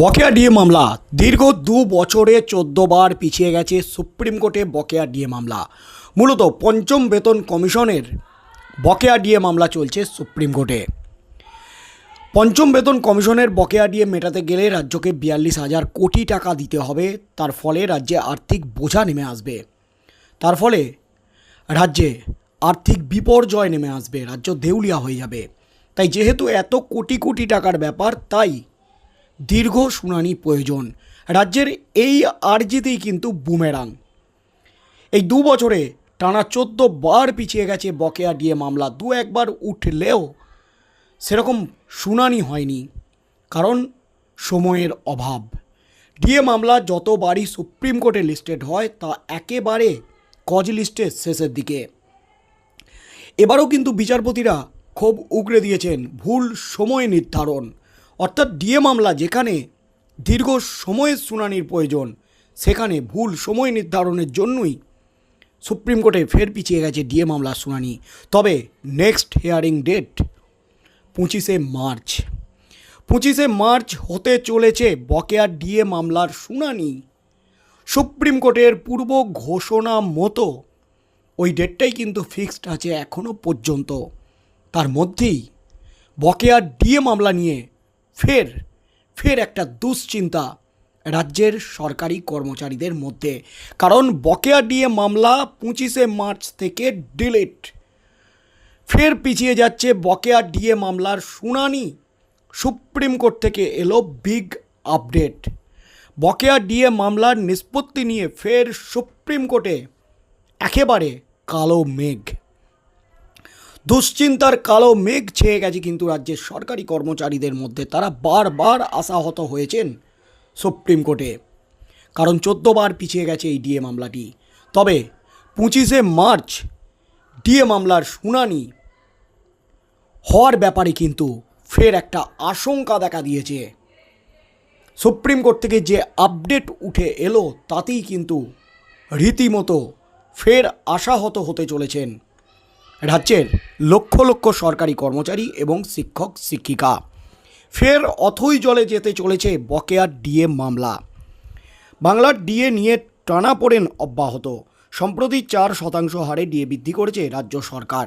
বকেয়া ডিএ মামলা। দীর্ঘ দু বছরে বার পিছিয়ে গেছে সুপ্রিম কোর্টে বকেয়া ডিএ মামলা। মূলত পঞ্চম বেতন কমিশনের বকেয়া ডিএ মামলা চলছে সুপ্রিম কোর্টে। পঞ্চম বেতন কমিশনের বকেয়া ডিএ মেটাতে গেলে রাজ্যকে বিয়াল্লিশ হাজার কোটি টাকা দিতে হবে। তার ফলে রাজ্যে আর্থিক বোঝা নেমে আসবে। তার ফলে রাজ্যে আর্থিক বিপর্যয় নেমে আসবে। রাজ্য দেউলিয়া হয়ে যাবে। তাই যেহেতু এত কোটি কোটি টাকার ব্যাপার, তাই দীর্ঘ শুনানি প্রয়োজন। রাজ্যের এই আর্জিতেই কিন্তু বুমেরাং। এই দু বছরে টানা চোদ্দ বার পিছিয়ে গেছে বকেয়া ডিএ মামলা। দু একবার উঠলেও সেরকম শুনানি হয়নি, কারণ সময়ের অভাব। ডিএ মামলা যতবারই সুপ্রিম কোর্টে লিস্টেড হয়, তা একেবারে কজ লিস্টের শেষের দিকে। এবারও কিন্তু বিচারপতিরা খুব উগড়ে দিয়েছেন, ভুল সময় নির্ধারণ। অর্থাৎ ডিএ মামলা যেখানে দীর্ঘ সময়ের শুনানির প্রয়োজন, সেখানে ভুল সময় নির্ধারণের জন্যই সুপ্রিম কোর্টে ফের পিছিয়ে গেছে ডিএ মামলার শুনানি। তবে নেক্সট হিয়ারিং ডেট পঁচিশে মার্চ। পঁচিশে মার্চ হতে চলেছে বকেয়া ডিএ মামলার শুনানি। সুপ্রিম কোর্টের পূর্ব ঘোষণা মতো ওই ডেটটাই কিন্তু ফিক্সড আছে এখনও পর্যন্ত। তার মধ্যেই বকেয়া ডিএ মামলা নিয়ে ফের ফের একটা দুশ্চিন্তা রাজ্যের সরকারি কর্মচারীদের মধ্যে। কারণ বকেয়া ডিএ মামলা পঁচিশে মার্চ থেকে ডিলেট। ফের পিছিয়ে যাচ্ছে বকেয়া ডিএ মামলার শুনানি। সুপ্রিম কোর্ট থেকে এলো বিগ আপডেট। বকেয়া ডিএ মামলার নিষ্পত্তি নিয়ে ফের সুপ্রিম কোর্টে একেবারে কালো মেঘ। দুশ্চিন্তার কালো মেঘ ছেয়ে গেছে কিন্তু রাজ্যের সরকারি কর্মচারীদের মধ্যে। তারা বারবার আশাহত হয়েছেন সুপ্রিম কোর্টে। কারণ চোদ্দবার পিছিয়ে গেছে এই ডিএ মামলাটি। তবে পঁচিশে মার্চ ডিএ মামলার শুনানি হওয়ার ব্যাপারে কিন্তু ফের একটা আশঙ্কা দেখা দিয়েছে। সুপ্রিম কোর্ট থেকে যে আপডেট উঠে এলো, তাতেই কিন্তু রীতিমতো ফের আশাহত হতে চলেছেন। রাজ্যের লক্ষ লক্ষ সরকারি কর্মচারী এবং শিক্ষক, শিক্ষিকা। ফের অথই জলে যেতে চলেছে বকেয়া ডিএ মামলা। বাংলার ডিএ নিয়ে টানাপোড়েন অব্যাহত। সম্প্রতি চার শতাংশ হারে ডিএ বৃদ্ধি করেছে রাজ্য সরকার।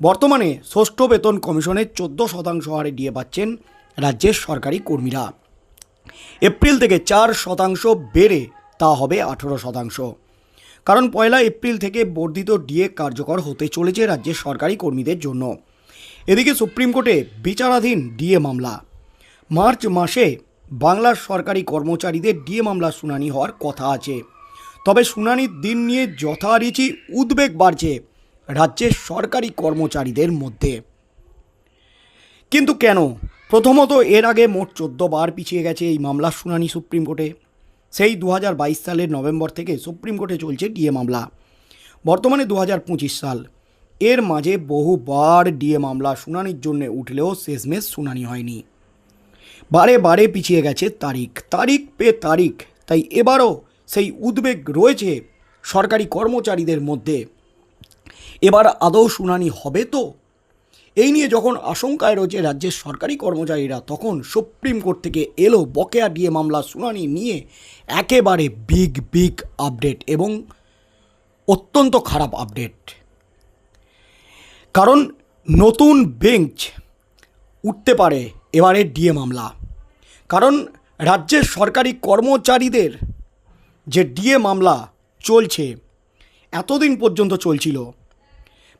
বর্তমানে ষষ্ঠ বেতন কমিশনের চোদ্দ শতাংশ হারে ডিএ পাচ্ছেন রাজ্যের সরকারি কর্মীরা। এপ্রিল থেকে চার শতাংশ বেড়ে তা হবে আঠেরো শতাংশ। কারণ পয়লা এপ্রিল থেকে বর্ধিত ডিএ কার্যকর হতে চলেছে রাজ্যের সরকারি কর্মীদের জন্য। এদিকে সুপ্রিম কোর্টে বিচারাধীন ডিএ মামলা। মার্চ মাসে বাংলার সরকারি কর্মচারীদের ডিএ মামলার শুনানি হওয়ার কথা আছে। তবে শুনানির দিন নিয়ে যথারীতি উদ্বেগ বাড়ছে রাজ্যের সরকারি কর্মচারীদের মধ্যে। কিন্তু কেন? প্রথমত এর আগে মোট চোদ্দ বার পিছিয়ে গেছে এই মামলার শুনানি সুপ্রিম কোর্টে। সেই দু হাজার বাইশ সালের নভেম্বর থেকে সুপ্রিম কোর্টে চলছে ডিএ মামলা। বর্তমানে দু হাজার পঁচিশ সাল। এর মাঝে বহুবার ডিএ মামলা শুনানির জন্য উঠলেও শেষমেশ শুনানি হয়নি। বারে বারে পিছিয়ে গেছে তারিখ। তারিখ পে তারিখ। তাই এবারও সেই উদ্বেগ রয়েছে সরকারি কর্মচারীদের মধ্যে। এবার আদৌ শুনানি হবে তো? এই নিয়ে যখন আশঙ্কায় রয়েছে রাজ্যের সরকারি কর্মচারীরা, তখন সুপ্রিম কোর্ট থেকে এলো বকেয়া ডিএ মামলা শুনানি নিয়ে একেবারে বিগ বিগ আপডেট এবং অত্যন্ত খারাপ আপডেট। কারণ নতুন বেঞ্চ উঠতে পারে এবারে ডিএ মামলা। কারণ রাজ্যের সরকারি কর্মচারীদের যে ডিএ মামলা চলছে, এতদিন পর্যন্ত চলছিল।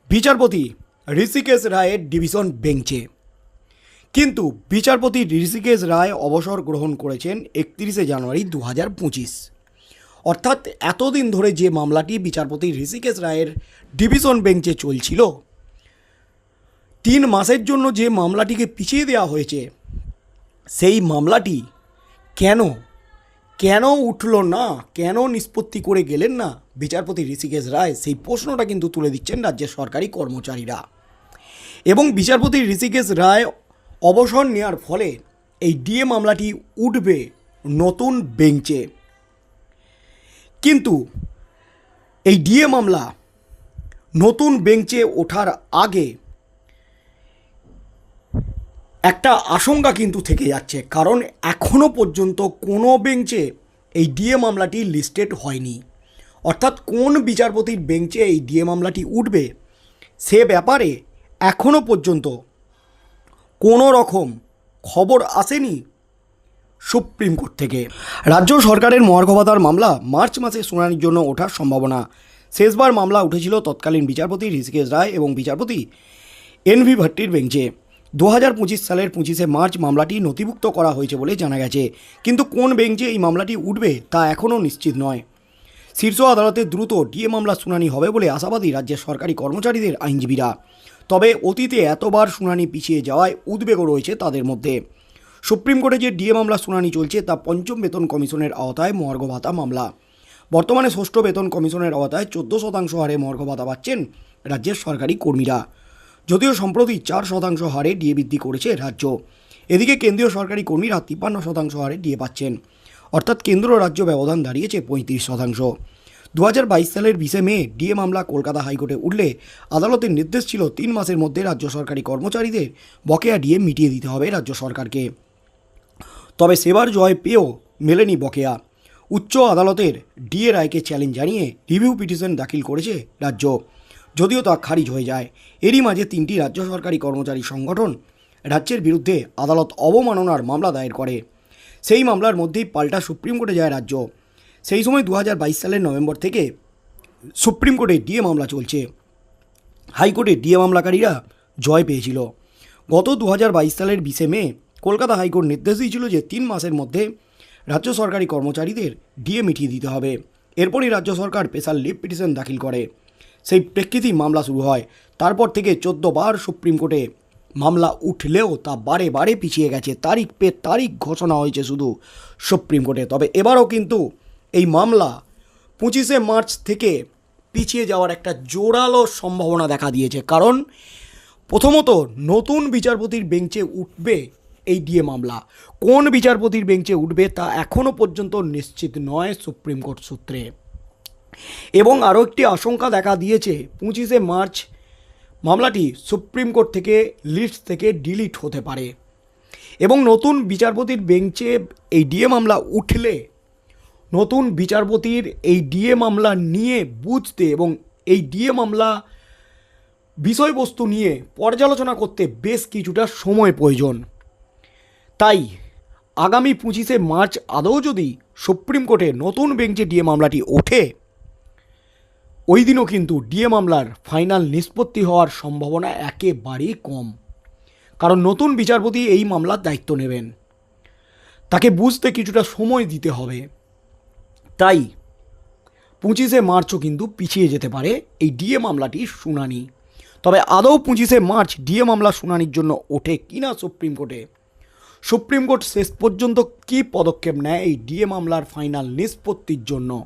বিচারপতি ঋষিকেশ রায়ের ডিভিশন বেঞ্চে। কিন্তু বিচারপতি ঋষিকেশ রায় অবসর গ্রহণ করেছেন একত্রিশে জানুয়ারি দু হাজার পঁচিশ। অর্থাৎ এতদিন ধরে যে মামলাটি বিচারপতি ঋষিকেশ রায়ের ডিভিশন বেঞ্চে চলছিল, তিন মাসের জন্য যে মামলাটিকে পিছিয়ে দেওয়া হয়েছে, সেই মামলাটি কেন কেন উঠল না, কেন নিষ্পত্তি করে গেলেন না বিচারপতি ঋষিকেশ রায়, সেই প্রশ্নটা কিন্তু তুলে দিচ্ছেন রাজ্যের সরকারি কর্মচারীরা। এবং বিচারপতি ঋষিকেশ রায় অবসর নেওয়ার ফলে এই ডিএ মামলাটি উঠবে নতুন বেঞ্চে। কিন্তু এই ডিএ মামলা নতুন বেঞ্চে ওঠার আগে একটা আশঙ্কা কিন্তু থেকে যাচ্ছে, কারণ এখনও পর্যন্ত কোনো বেঞ্চে এই ডিএ মামলাটি লিস্টেড হয়নি। অর্থাৎ কোন বিচারপতির বেঞ্চে এই ডিএ মামলাটি উঠবে সে ব্যাপারে এখনও পর্যন্ত কোনো রকম খবর আসেনি সুপ্রিম কোর্ট থেকে। রাজ্য সরকারের মহার্ঘভাতার মামলা মার্চ মাসে শুনানির জন্য ওঠার সম্ভাবনা। শেষবার মামলা উঠেছিল তৎকালীন বিচারপতি ঋষিকেশ রায় এবং বিচারপতি এনভি ভট্টির বেঞ্চে। দু হাজার পঁচিশ সালের পঁচিশে মার্চ মামলাটি নথিভুক্ত করা হয়েছে বলে জানা গেছে। কিন্তু কোন বেঞ্চে এই মামলাটি উঠবে তা এখনও নিশ্চিত নয়। শীর্ষ আদালতে দ্রুত ডিএ মামলা শুনানি হবে বলে আশাবাদী রাজ্যের সরকারি কর্মচারীদের আইনজীবীরা। তবে অতীতে এতবার শুনানি পিছিয়ে যাওয়ায় উদ্বেগও রয়েছে তাদের মধ্যে। সুপ্রিম কোর্টে যে ডিএ মামলা শুনানি চলছে, তা পঞ্চম বেতন কমিশনের আওতায় মর্গ ভাতা মামলা। বর্তমানে ষষ্ঠ বেতন কমিশনের আওতায় চোদ্দ শতাংশ হারে মর্গ ভাতা পাচ্ছেন রাজ্যের সরকারি কর্মীরা। যদিও সম্প্রতি চার শতাংশ হারে ডিএ বৃদ্ধি করেছে রাজ্য। এদিকে কেন্দ্রীয় সরকারি কর্মীরা তিপ্পান্ন শতাংশ হারে ডিএ পাচ্ছেন। অর্থাৎ কেন্দ্র রাজ্য ব্যবধান দাঁড়িয়েছে পঁয়ত্রিশ শতাংশ। দু হাজার বাইশ সালের বিশে মে ডিএ মামলা কলকাতা হাইকোর্টে উঠলে আদালতের নির্দেশ ছিল তিন মাসের মধ্যে রাজ্য সরকারি কর্মচারীদের বকেয়া ডিএ মিটিয়ে দিতে হবে রাজ্য সরকারকে। তবে সেবার জয় পেয়েও মেলেনি বকেয়া। উচ্চ আদালতের ডিএ রায়কে চ্যালেঞ্জ জানিয়ে রিভিউ পিটিশন দাখিল করেছে রাজ্য। যদিও তা খারিজ হয়ে যায়, এরই মাঝে তিনটি রাজ্য সরকারি কর্মচারী সংগঠন রাজ্যের বিরুদ্ধে আদালত অবমাননার মামলা দায়ের করে। সেই মামলার মধ্যেই পাল্টা সুপ্রিম কোর্টে যায় রাজ্য। সেই সময় দু হাজার বাইশ সালের নভেম্বর থেকে সুপ্রিম কোর্টে ডিএ মামলা চলছে। হাইকোর্টে ডিএ মামলাকারীরা জয় পেয়েছিল। গত দু হাজার বাইশ সালের বিশে মে কলকাতা হাইকোর্ট নির্দেশ দিয়েছিল যে তিন মাসের মধ্যে রাজ্য সরকারি কর্মচারীদের ডিএ মিটিয়ে দিতে হবে। এরপরই রাজ্য সরকার স্পেশাল লিভ পিটিশন দাখিল করে। সেই প্রেক্ষিতেই মামলা শুরু হয়। তারপর থেকে চোদ্দ বার সুপ্রিম কোর্টে মামলা উঠলেও তা বারে বারে পিছিয়ে গেছে। তারিখ পে তারিখ ঘোষণা হয়েছে শুধু সুপ্রিম কোর্টে। তবে এবারও কিন্তু এই মামলা পঁচিশে মার্চ থেকে পিছিয়ে যাওয়ার একটা জোরালো সম্ভাবনা দেখা দিয়েছে। কারণ প্রথমত নতুন বিচারপতির বেঞ্চে উঠবে এই ডিএ মামলা। কোন বিচারপতির বেঞ্চে উঠবে তা এখনও পর্যন্ত নিশ্চিত নয় সুপ্রিম কোর্ট সূত্রে। এবং আরও একটি আশঙ্কা দেখা দিয়েছে, পঁচিশে মার্চ মামলাটি সুপ্রিম কোর্ট থেকে লিস্ট থেকে ডিলিট হতে পারে। এবং নতুন বিচারপতির বেঞ্চে এই ডিএ মামলা উঠলে নতুন বিচারপতির এই ডিএ মামলা নিয়ে বুঝতে এবং এই ডিএ মামলা বিষয়বস্তু নিয়ে পর্যালোচনা করতে বেশ কিছুটা সময় প্রয়োজন। তাই আগামী পঁচিশে মার্চ আদৌ যদি সুপ্রিম কোর্টে নতুন বেঞ্চে ডিএ মামলাটি ওঠে, ওই দিনও কিন্তু ডিএ মামলার ফাইনাল নিষ্পত্তি হওয়ার সম্ভাবনা একেবারেই কম। কারণ নতুন বিচারপতি এই মামলার দায়িত্ব নেবেন। তাকে বুঝতে কিছুটা সময় দিতে হবে। তাই পঁচিশে মার্চও কিন্তু পিছিয়ে যেতে পারে এই ডিএ মামলাটির শুনানি। তবে আদৌ পঁচিশে মার্চ ডিএ মামলা শুনানির জন্য ওঠে কিনা সুপ্রিম কোর্টে? সুপ্রিম কোর্ট শেষ পর্যন্ত কী পদক্ষেপ নেয় এই ডিএ মামলার ফাইনাল নিষ্পত্তির জন্য?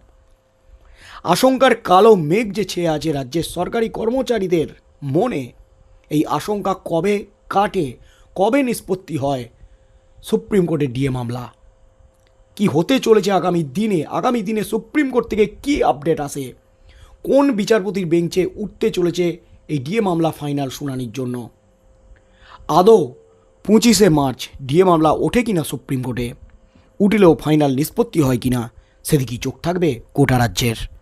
আশঙ্কার কালো মেঘ যে ছেয়ে আছে রাজ্যের সরকারি কর্মচারীদের মনে, এই আশঙ্কা কবে কাটে, কবে নিষ্পত্তি হয় সুপ্রিম কোর্টের ডিএ মামলা? কি হতে চলেছে আগামী দিনে? আগামী দিনে সুপ্রিম কোর্ট থেকে কি আপডেট আসে? কোন বিচারপতির বেঞ্চে উঠতে চলেছে এই ডিএ মামলা ফাইনাল শুনানির জন্য? আদৌ পঁচিশে মার্চ ডিএ মামলা ওঠে কিনা সুপ্রিম কোর্টে? উঠলেও ফাইনাল নিষ্পত্তি হয় কিনা? সেদিকেই চোখ থাকবে কোটা রাজ্যের।